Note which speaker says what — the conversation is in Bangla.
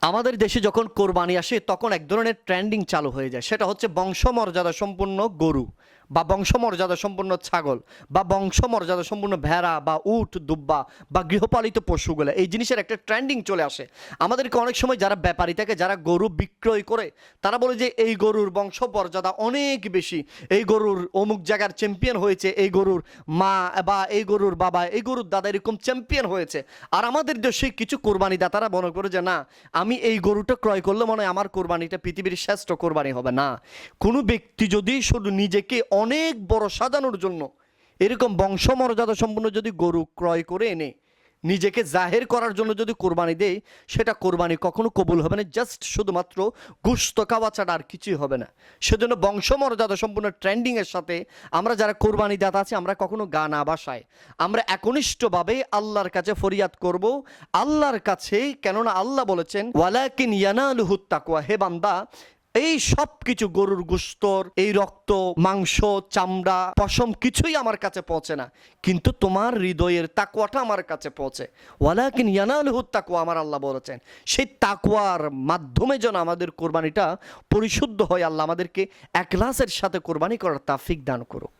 Speaker 1: আমাদের দেশে যখন কোরবানি আসে, তখন এক ধরনের ট্রেন্ডিং চালু হয়ে যায়। সেটা হচ্ছে বংশমর্যাদা সম্পন্ন গরু। বা বংশমর্যাদা সম্পূর্ণ ছাগল, বা বংশমর্যাদা সম্পূর্ণ ভেড়া, বা উট, দুব্বা, বা গৃহপালিত পশুগুলো, এই জিনিসের একটা ট্রেন্ডিং চলে আসে। আমাদেরকে অনেক সময় যারা ব্যাপারী থাকে, যারা গরু বিক্রয় করে, তারা বলে যে এই গরুর বংশমর্যাদা অনেক বেশি। এই গরুর অমুক জায়গার চ্যাম্পিয়ন হয়েছে, এই গরুর মা বা এই গরুর বাবা, এই গরুর দাদা এরকম চ্যাম্পিয়ন হয়েছে। আর আমাদের দেশে কিছু কোরবানি দাতারা মনে করে যে, না, আমি এই গরুটা ক্রয় করলে মনে হয় আমার কোরবানিটা পৃথিবীর শ্রেষ্ঠ কোরবানি হবে। না, কোনো ব্যক্তি যদি শুধু নিজেকে অনেক বড় সাজানোর জন্য। এরকম বংশমর্যাদা সম্পন্ন যদি গরু ক্রয় করে এনে নিজেকে জাহের করার জন্য যদি কোরবানি দেয়, সেটা কোরবানি কখনো কবুল হবে না জাস্ট শুধুমাত্র গুস্ত খাওয়া ছাড়া আর কিছুই হবে না। সেজন্য বংশমর্যাদা সম্পূর্ণ ট্রেন্ডিংয়ের সাথে আমরা যারা কোরবানি দাতা আছি, আমরা কখনো গা না বাসায়। আমরা একনিষ্ঠভাবে আল্লাহর কাছে ফরিয়াদ করব। আল্লাহর কাছে কেননা আল্লাহ বলেছেন, ওয়ালাকিন ইয়ানালুহু তাকওয়া হে বান্দা এই সব কিছু গরুর গুস্তর, এই রক্ত, মাংস, চামড়া, পশম কিছুই আমার কাছে পৌঁছে না। কিন্তু তোমার হৃদয়ের তাকুয়াটা আমার কাছে পৌঁছে। ওয়ালাকিন ইয়ানালহু তাকুয়া আমার আল্লাহ বলেছেন। সেই তাকুয়ার মাধ্যমে যেন আমাদের কোরবানিটা পরিশুদ্ধ হয়, আল্লাহ আমাদেরকে একলাসের সাথে কোরবানি করার তাফিক দান করো